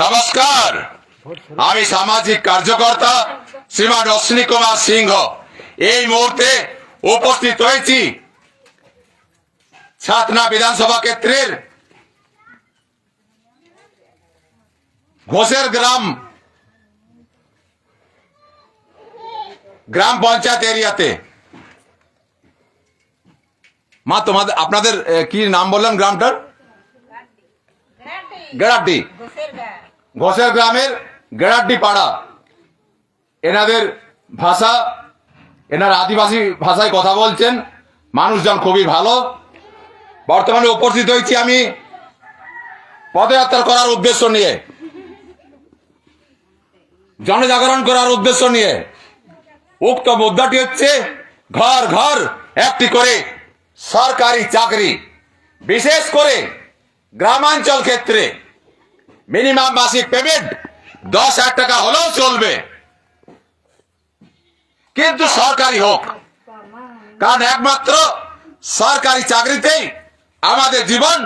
নমস্কার। আমি সামাজিক কার্যকর্তা শ্রীমান অশ্বিনী কুমার সিংহ। এই মুহূর্তে উপস্থিত হয়েছি ছাতনা বিধানসভা ক্ষেত্রের ঘোষের গ্রাম গ্রাম পঞ্চায়েত এরিয়াতে। মা, তোমাদের, আপনাদের কি নাম বললেন গ্রামটার? গেড়াটি ঘোষের গ্রামের গেড়াড্ডি পাড়া। এনাদের ভাষা, এনার আদিবাসী ভাষায় কথা বলছেন। মানুষজন খুবই ভালো। বর্তমানে উপস্থিত হয়েছি আমি পদযাত্রা করার উদ্দেশ্য নিয়ে। জনজাগরণ করার উদ্দেশ্য নিয়ে। উক্ত মুদ্রাটি হচ্ছে ঘর ঘর একটি করে সরকারি চাকরি। বিশেষ করে গ্রামাঞ্চল ক্ষেত্রে মিনিমাম মাসিক পেমেন্ট দশ হাজার টাকা হলেও চলবে। কিন্তু সরকারি হোক, কারণ একমাত্র সরকারি চাকরিতেই আমাদের জীবন,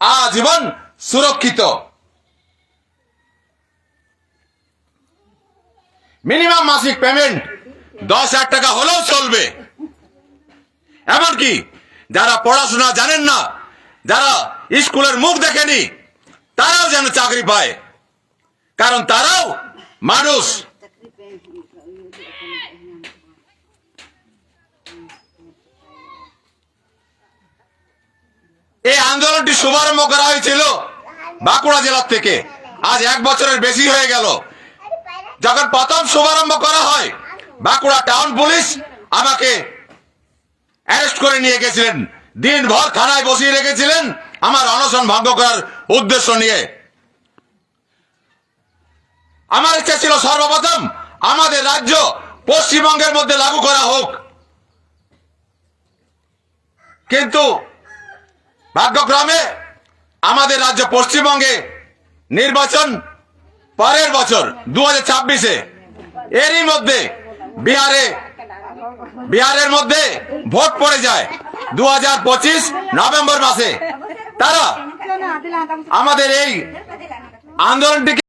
আজীবন সুরক্ষিত। মিনিমাম মাসিক পেমেন্ট দশ হাজার টাকা হলেও চলবে। এমনকি যারা পড়াশোনা জানেন না যারা স্কুলের মুখ দেখেনি। তারাও যেন চাকরি পায়। কারণ তারাও মানুষ। এই আন্দোলনটি শুভারম্ভ করা হয়েছিল বাঁকুড়া জেলার থেকে। আজ এক বছরের বেশি হয়ে গেল। যখন প্রথম শুভারম্ভ করা হয়, বাঁকুড়া টাউন পুলিশ আমাকে অ্যারেস্ট করে নিয়ে গেছিলেন। দিনভর থানায় বসিয়ে রেখেছিলেন আমার অনশন ভঙ্গ করার উদ্দেশ্য নিয়ে। আমার ইচ্ছা ছিল সর্বপ্রথম আমাদের রাজ্য পশ্চিমবঙ্গের মধ্যে লাগু করা হোক। কিন্তু ভাগ্যক্রমে আমাদের রাজ্য পশ্চিমবঙ্গে নির্বাচন পরের বছর দু হাজার ছাব্বিশে। এরই মধ্যে বিহারে, বিহারের মধ্যে ভোট পড়ে যায়। দু নভেম্বর মাসে তারা আমাদের এই আন্দোলনটিকে